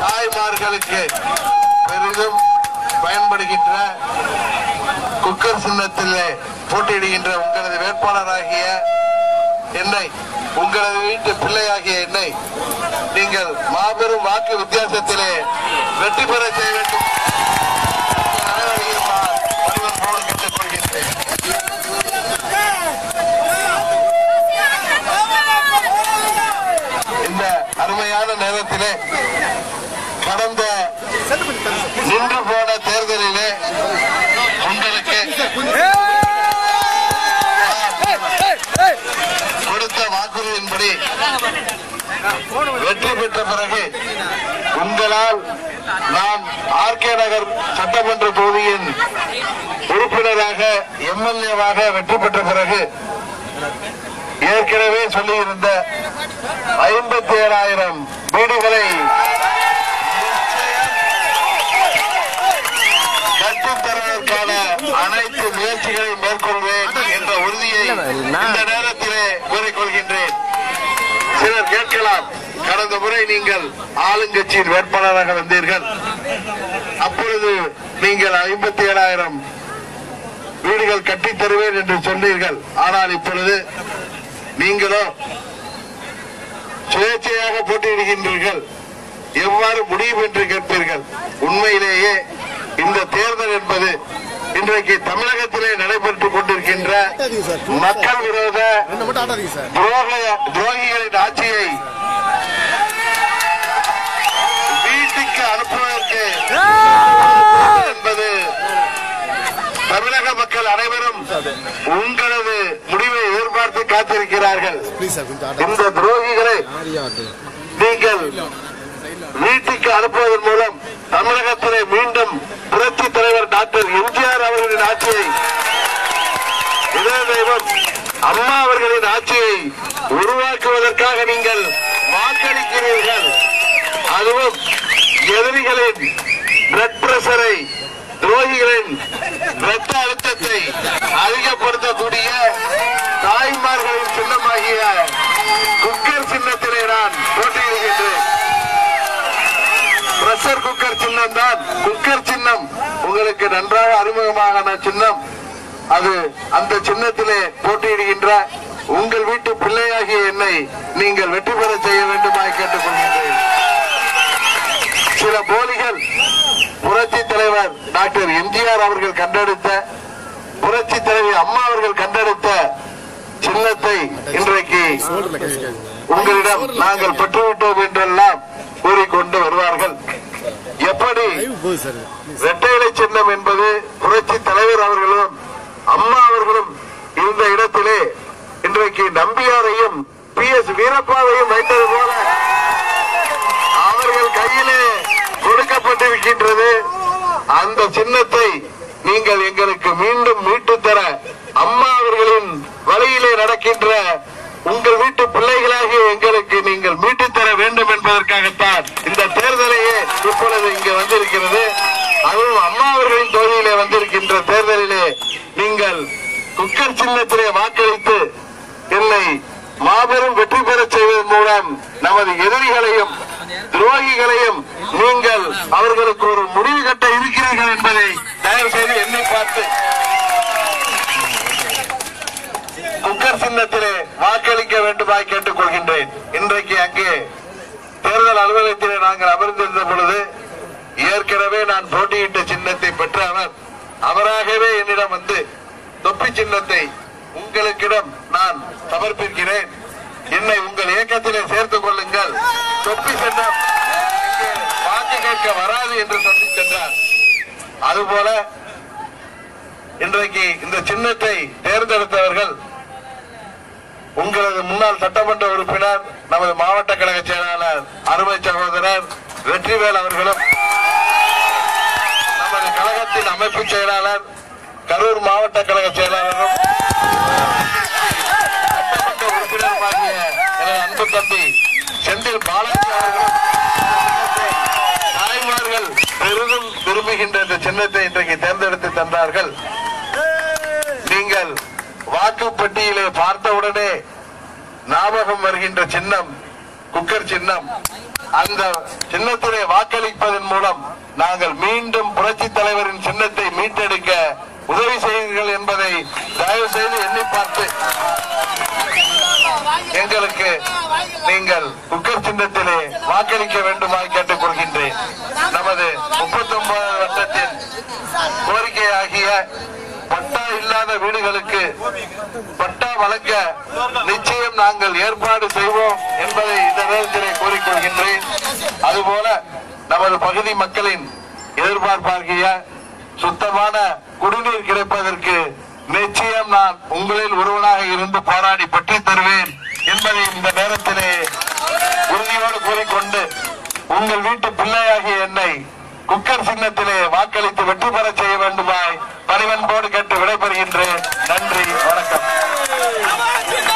தாய்மார்களுக்கு பெரிதும் பயன்படுகின்ற குக்கர் சின்னத்திலே போட்டியிடுகின்ற உங்களது வேட்பாளராகிய என்னை உங்களது வீட்டு பிள்ளையாகிய என்னை நீங்கள் மாபெரும் வாக்கு வித்தியாசத்திலே வெற்றி பெற செய்ய வேண்டும் அனைவரையும் நான் பணிவன்போடு கேட்டுக்கொள்கின்றேன் இந்த அருமையான நேரத்திலே கடந்த நின்று போன தேர்தலிலே உங்களுக்கு கொடுத்த வாக்குறுதியின்படி வெற்றி பெற்ற பிறகு உங்களால் நான் ஆர்கே நகர் சட்டமன்ற தொகுதியின் உறுப்பினராக எம்எல்ஏவாக வெற்றி பெற்ற பிறகு ஏற்கனவே சொல்லியிருந்த ஐம்பத்தி ஏழாயிரம் வீடுகளை கட்டித் தருவதற்கான அனைத்து முயற்சிகளையும் மேற்கொள்வேன் என்ற உறுதியை சிலர் கேட்கலாம் கடந்த முறை நீங்கள் ஆளுங்கட்சியின் வேட்பாளராக வந்தீர்கள். அப்பொழுது நீங்கள் ஐம்பத்தி ஏழாயிரம் வீடுகள் கட்டித் தருவேன் என்று சொன்னீர்கள். ஆனால் இப்பொழுது நீங்களோ சுயேட்சையாக போட்டியிடுகின்றீர்கள். எவ்வாறு முடியும் என்று கேட்பீர்கள். உண்மையிலேயே இந்த தேர்தல் என்பது இன்றைக்கு தமிழகத்திலே நடைபெற்றுக் கொண்டிருக்கின்ற மக்கள் விரோத துரோகிகளின் ஆட்சியை வீட்டுக்கு அனுப்புவதற்கு என்பது தமிழக மக்கள் அனைவரும் உங்களது முடிவை எதிர்பார்த்து காத்திருக்கிறார்கள். இந்த துரோகிகளை நீங்கள் வீட்டுக்கு அனுப்புவதன் மூலம் தமிழகத்திலே மீண்டும் எம்ஜிஆர் அவர்களின் ஆட்சியை இதய அம்மா அவர்களின் ஆட்சியை உருவாக்குவதற்காக நீங்கள் வாக்களிக்கிறீர்கள். அதுவும் எதிரிகளின் பிளட் பிரஷரை துரோகிகளின் ரத்த அழுத்தத்தை அதிகப்படுத்தக்கூடிய தாய்மார்களின் சின்னமாகிய குக்கர் சின்னத்திலே நான் போட்டியிடுகின்றேன். பிரஷர் குக்கர் சின்னம் தான். குக்கர் சின்னம். உங்களுக்கு நன்றாக அறிமுகமான சின்னம். அது அந்த சின்னத்திலே போட்டியிடுகின்ற உங்கள் வீட்டு பிள்ளையாகிய என்னை நீங்கள் வெற்றி பெற செய்ய வேண்டுமாய் கேட்டுக்கொள்கின்றேன். சில போலிகள் புரட்சி தலைவர் டாக்டர் எம்ஜிஆர் அவர்கள் கண்டெடுத்த புரட்சி தலைவி அம்மா அவர்கள் கண்டெடுத்த சின்னத்தை இன்றைக்கு உங்களிடம் நாங்கள் பெற்றுவிட்டோம் என்று இரட்டை இலை சின்னம் என்பது புரட்சி தலைவர் அவர்களும் அம்மா அவர்களும் இந்த இடத்திலே இன்றைக்கு நம்பியாரையும் பி எஸ் வீரப்பாவையும் வைத்தது போல அவர்கள் கையிலே கொடுக்கப்பட்டிருக்கின்றது. அந்த சின்னத்தை நீங்கள் எங்களுக்கு மீண்டும் மீட்டு தர அம்மா அவர்களின் வழியிலே நடக்கின்ற உங்கள் வீட்டு பிள்ளை எங்களுக்கு நீங்கள் மீட்டு தர வேண்டும் என்பதற்காகத்தான் இந்த தேர்தலையே இப்பொழுது இங்கு வந்திருக்கிறது. அதுவும் அம்மா அவர்களின் தொகுதியிலே வந்திருக்கின்ற தேர்தலிலே நீங்கள் குக்கர் சின்னத்திலே வாக்களித்து என்னை மாபெரும் வெற்றி பெற செய்வதன் மூலம் நமது எதிரிகளையும் துரோகிகளையும் நீங்கள் அவர்களுக்கு ஒரு முடிவு கட்ட இருக்கிறீர்கள் என்பதை தயவு செய்து எண்ணி பார்த்து. குக்கர் சின்னத்திலே வாக்களிக்க வேண்டுமாய் கேட்டுக் கொள்கின்றேன் இன்றைக்கு அங்கே தேர்தல் அலுவலகத்திலே நாங்கள் அமர்ந்திருந்த பொழுது ஏற்கனவே நான் போட்டியிட்ட சின்னத்தை பெற்ற அவர் அவராகவே என்னிடம் வந்து தொப்பி சின்னத்தை உங்களுக்கிடம் நான் சமர்ப்பிக்கிறேன். என்னை உங்கள் இயக்கத்திலே சேர்த்துக் கொள்ளுங்கள். தொப்பி சின்னம் வாக்கு கேட்க வராது என்று சொல்லி சென்றார். அதுபோல இன்றைக்கு இந்த சின்னத்தை தேர்ந்தெடுத்தவர்கள் உங்களது முன்னாள் சட்டமன்ற உறுப்பினர் நமது மாவட்ட கழக செயலாளர் அருமை சகோதரர் வெற்றிவேல் அவர்களும் கழகத்தின் அமைப்பு செயலாளர் கரூர் மாவட்ட கழக செயலாளரும் உறுப்பினருமாகிய எனது அன்பு தம்பி செந்தில் பாலாஜி அவர்களும் தாய்மார்கள் பெரிதும் விரும்புகின்ற இந்த சின்னத்தை இன்றைக்கு தேர்ந்தெடுத்து தந்தார்கள். நீங்கள் வாக்குப்பட்டியலை பார்த்தவுடனே ஞாபகம் வருகின்ற சின்னம் குக்கர் சின்னம். அந்த சின்னத்திலே வாக்களிப்பதன் மூலம் நாங்கள் மீண்டும் புரட்சி தலைவரின் சின்னத்தை மீட்டெடுக்க உதவி செய்வீர்கள் என்பதை தயவு செய்து எண்ணி பார்த்து எங்களுக்கு நீங்கள் குக்கர் சின்னத்திலே வாக்களிக்க வேண்டுமாய் கேட்டுக் கொள்கின்றேன் நமது முப்பத்தி ஒன்பது வட்டத்தின் கோரிக்கையாகிய பட்டா இல்லாத வீடுகளுக்கு பட்டா வழங்க நிச்சயம் நாங்கள் ஏற்பாடு செய்வோம் என்பதை இந்த நேரத்திலே கூறிக்கொள்கின்றேன். அதுபோல நமது பகுதி மக்களின் எதிர்பார்ப்பாகிய சுத்தமான குடிநீர் கிடைப்பதற்கு நிச்சயம் நான் உங்களில் ஒருவனாக இருந்து போராடி பற்றி தருவேன் என்பதை இந்த நேரத்திலே உறுதியோடு கூறிக்கொண்டு உங்கள் வீட்டு பிள்ளையாகிய என்னை குக்கர் சின்னத்திலே வாக்களித்து வெற்றி பெற செய்ய வேண்டுமாய் பணிவன்போடு கேட்டு விடைபெறுகின்றேன். நன்றி வணக்கம். Avante!